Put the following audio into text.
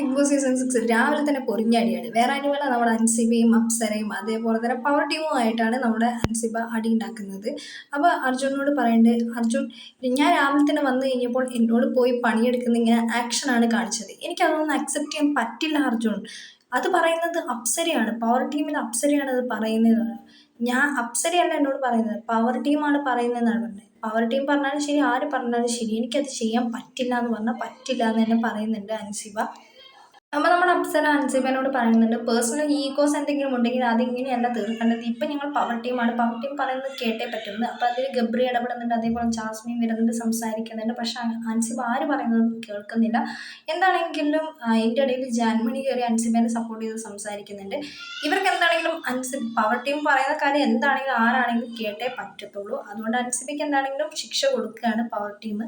Big boss season six രാവിലെ തന്നെ പൊറിഞ്ഞടിയാണ് വേറെ ആരുമല്ല നമ്മുടെ അൻസിബയും അപ്സരയും അതേപോലെ തന്നെ പവർ ടീമുമായിട്ടാണ് നമ്മുടെ അൻസിബ അടി ഉണ്ടാക്കുന്നത്. അപ്പോൾ അർജുനോട് പറയേണ്ടത് അർജുൻ ഞാൻ രാവിലെ തന്നെ വന്നു കഴിഞ്ഞപ്പോൾ എന്നോട് പോയി പണിയെടുക്കുന്ന ഇങ്ങനെ ആക്ഷനാണ് കാണിച്ചത്. എനിക്കതൊന്നും അക്സെപ്റ്റ് ചെയ്യാൻ പറ്റില്ല അർജുൻ. അത് പറയുന്നത് അപ്സരയാണ്. പവർ ടീമിൽ അപ്സരയാണ് അത് പറയുന്നത്. ഞാൻ അപ്സരയല്ല എന്നോട് പറയുന്നത്. പവർ ടീമാണ് പറയുന്നതെന്നാണ് പറഞ്ഞത്. പവർ ടീം പറഞ്ഞാലും ശരി ആര് പറഞ്ഞാലും ശരി. എനിക്കത് ചെയ്യാൻ പറ്റില്ല എന്ന് പറഞ്ഞാൽ പറ്റില്ല എന്ന് തന്നെ പറയുന്നുണ്ട് അൻസിബ. അപ്പോൾ നമ്മുടെ അപ്സര അൻസിബനോട് പറയുന്നുണ്ട് പേഴ്സണൽ ഈഗോസ് എന്തെങ്കിലും ഉണ്ടെങ്കിൽ അതിങ്ങനെയല്ല തീർക്കേണ്ടത്. ഇപ്പം ഞങ്ങൾ പവർ ടീമാണ് പവർ ടീം പറയുന്നത് കേട്ടേ പറ്റുന്നത് അപ്പോൾ അതിൽ ഗബ്രി ഇടപെടുന്നുണ്ട് അതേപോലെ ജാസ്മിൻ വരുന്നുണ്ട് സംസാരിക്കുന്നുണ്ട്. പക്ഷേ അൻസിബ ആര് പറയുന്നത് കേൾക്കുന്നില്ല. എന്താണെങ്കിലും എന്റെ ഇടയിൽ ജാൻമണി കയറി അൻസിബനെ സപ്പോർട്ട് ചെയ്ത് സംസാരിക്കുന്നുണ്ട്. ഇവർക്ക് എന്താണെങ്കിലും അൻസി പവർ ടീം പറയുന്ന കാര്യം എന്താണെങ്കിലും ആരാണെങ്കിലും കേട്ടേ പറ്റത്തുള്ളൂ. അതുകൊണ്ട് അൻസിബയ്ക്ക് എന്താണെങ്കിലും ശിക്ഷ കൊടുക്കുകയാണ് പവർ ടീം